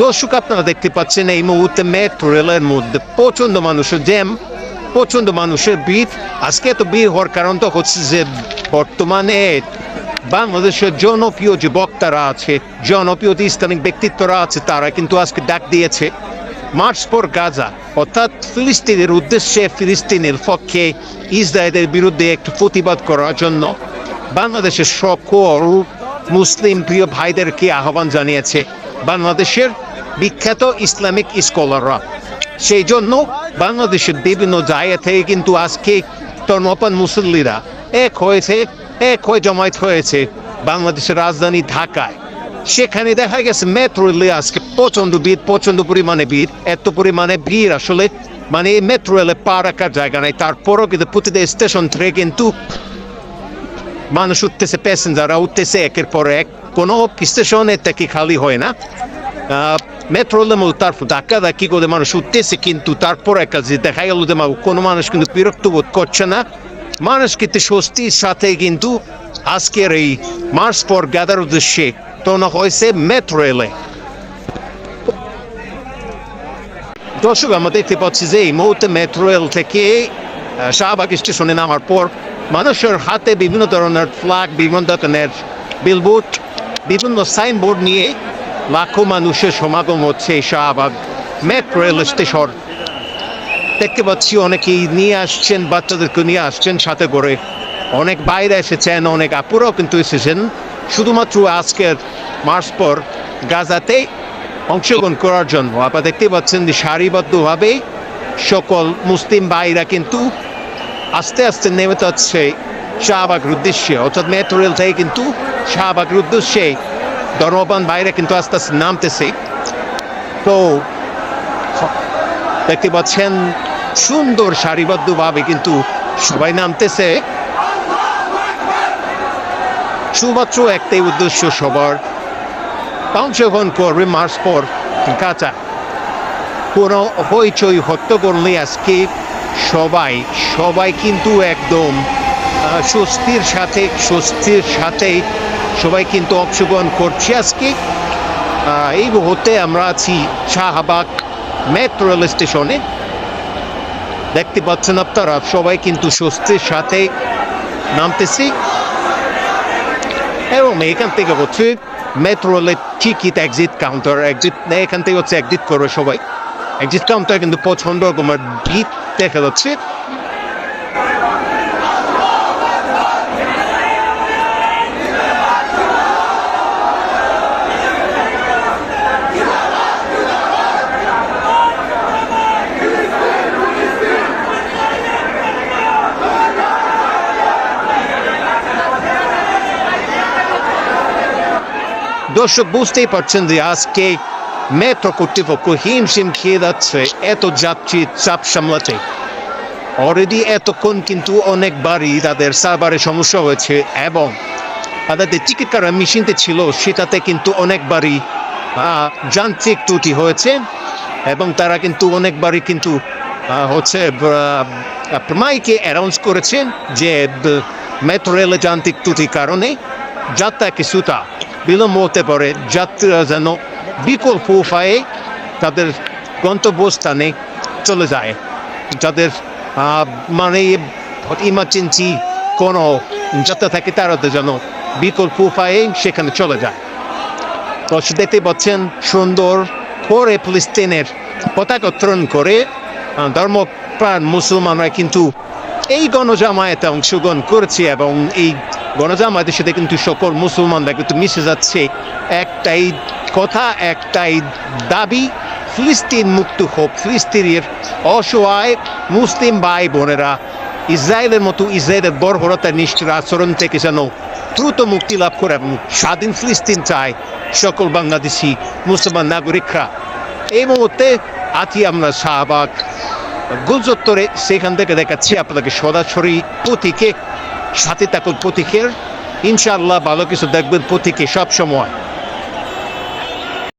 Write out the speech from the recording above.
দর্শক, আপনারা দেখতে পাচ্ছেন এই মুহূর্তে মেট্রো রেলের মধ্যে প্রচণ্ড মানুষের জ্যাম প্রচণ্ড মানুষের ভিড়। আজকে এত ভিড় হওয়ার কারণ তো হচ্ছে যে বর্তমানে বাংলাদেশের জনপ্রিয় যে বক্তারা আছে, জনপ্রিয় যে ইসলামিক ব্যক্তিত্বরা আছে, তারা কিন্তু আজকে ডাক দিয়েছে, মার্চ পর গাজা। অর্থাৎ ফিলিস্তিনের উদ্দেশ্যে ফিলিস্তিনের পক্ষে ইসরায়েলের বিরুদ্ধে একটু প্রতিবাদ করার জন্য বাংলাদেশের সকল মুসলিম প্রিয় ভাইদেরকে আহ্বান জানিয়েছে। বাংলাদেশের বিখ্যাত ইসলামিক স্কলাররা। সেই জন্য বাংলাদেশের বিভিন্ন জায়গা থেকে কিন্তু আজকে তর্মপান মুসল্লিরা এক হয়েছে, এক হয়ে জমায়েত হয়েছে বাংলাদেশের রাজধানী ঢাকায়। সেখানে দেখা গেছে মেট্রো রেলে আজকে প্রচণ্ড ভিড় প্রচণ্ড পরিমাণে ভিড়, এত পরিমাণে ভিড় আসলে মানে মেট্রো রেলে পা রাখার জায়গা নাই। তারপরও কিন্তু প্রতিটা স্টেশন থেকে কিন্তু মানুষ উঠতেছে, প্যাসেঞ্জাররা উঠতেছে একের পর এক। কোনো স্টেশনে থেকে খালি হয় না। মেট্রো রেলের মধ্যে তারপর ধাক্কা ধাক্কি করে মানুষ উঠতেছে, কিন্তু তারপর একটা যে দেখা গেল যে কোনো মানুষ কিন্তু বিরক্ত বোধ করছে না। মানুষ কিন্তু স্বস্তির সাথে কিন্তু আজকের এই মার্চ পর গাদার উদ্দেশ্যে তোনা হয়েছে মেট্রো রেলে দর্শক, আমরা দেখতে পাচ্ছি যে এই মুহূর্তে মেট্রো রেল থেকে শাহবাগ স্টেশনে নামার পর মানুষের হাতে বিভিন্ন ধরনের ফ্ল্যাগ বিভিন্ন ধরনের বিলবোর্ড বিভিন্ন সাইনবোর্ড নিয়ে লাখো মানুষের সমাগম হচ্ছে এই শাহবাগ মেট্রো রেল স্টেশন দেখতে পাচ্ছি অনেকেই নিয়ে আসছেন, বাচ্চাদেরকে নিয়ে আসছেন সাথে করে। অনেক বাইরে এসেছেন, অনেক আপুরাও কিন্তু এসেছেন। শুধুমাত্র আজকের মার্চ পর গাজাতে অংশগ্রহণ করার জন্য। আপনারা দেখতে পাচ্ছেন যে সারিবদ্ধভাবে সকল মুসলিম ভাইরা কিন্তু আস্তে আস্তে নেমে যাচ্ছে শাহবাগের উদ্দেশ্যে। অর্থাৎ মেট্রো রেল থেকে কিন্তু শাহবাগের উদ্দেশ্যে ধর্মবান বাইরে কিন্তু আস্তে আস্তে নামতেছে। তো দেখতে পাচ্ছেন, সুন্দর সারিবদ্ধভাবে কিন্তু সবাই নামতেছে। শুধুমাত্র একটাই উদ্দেশ্য সবার। অংশগ্রহণ করবে মার্চ পর কাঁচা। কোনো হইচই হট্টগোল নেই আজকে সবাই সবাই কিন্তু একদম স্বস্তির সাথে স্বস্তির সাথে সবাই কিন্তু অংশগ্রহণ করছে। আজকে এই মুহূর্তে আমরা আছি শাহবাগ মেট্রো রেল স্টেশনে দেখতে পাচ্ছেন আপনারা, সবাই কিন্তু স্বস্তির সাথে নামতেছি। এবং এখান থেকে হচ্ছে মেট্রো রেলের টিকিট এক্সিট কাউন্টার এক্সিট এখান থেকে হচ্ছে এক্সিট করবে সবাই। এক্সিট কাউন্টার কিন্তু প্রচণ্ড রকমের ভিড় দেখা যাচ্ছে। দর্শক বুঝতেই পারছেন যে আজকে মেট্রো কর্তৃপক্ষ হিমশিম খেয়ে যাচ্ছে এত যাত্রী চাপ সামলাতে। অলরেডি এতক্ষণ কিন্তু অনেকবারই তাদের সার্ভারে সমস্যা হয়েছে এবং তাদের টিকিট কাটার মেশিনতে ছিল সেটাতে কিন্তু অনেকবারই আহ, যান্ত্রিক ত্রুটি হয়েছে এবং তারা কিন্তু অনেকবারই কিন্তু আহ, হচ্ছে মাইকে অ্যানাউন্স করেছেন যে মেট্রো রেলে যান্ত্রিক ত্রুটির কারণে যাত্রা কিছুটা বিলম্ব হতে পারে। যাত্রীরা যেন বিকল্প উপায়ে তাদের গন্তব্যস্থানে চলে যায়। যাদের মানে ইমার্জেন্সি কোনো যাত্রা থাকে, তারা যেন বিকল্প উপায়ে সেখানে চলে যায়। তো দেখতে পাচ্ছেন, সুন্দর করে ফিলিস্তিনের পতাকা উত্তোলন করে ধর্মপ্রাণ মুসলমানরা কিন্তু এই গণজামায়াতে অংশগ্রহণ করেছে এবং এই গণজামায়াতের সাথে কিন্তু সকল মুসলমানরা কিন্তু মিশে যাচ্ছে। একটাই কথা, একটাই দাবি, ফিলিস্তিন মুক্ত হোক। ফিলিস্তিনের অসহায় মুসলিম ভাই বোনেরা ইসরায়েলের মতো ইসরায়েলের বর্বরতার নিষ্ঠুর আচরণ থেকে যেন দ্রুত মুক্তি লাভ করে এবং স্বাধীন ফিলিস্তিন চায় সকল বাংলাদেশি মুসলমান নাগরিকরা। এই মুহূর্তে আছি আমরা শাহবাগ গুলচত্বরে সেখান থেকে দেখাচ্ছি আপনাদেরকে সরাসরি প্রতীকে সাথে থাকুন প্রতীকের। ইনশাআল্লাহ ভালো কিছু দেখবেন প্রতীকে সব সময়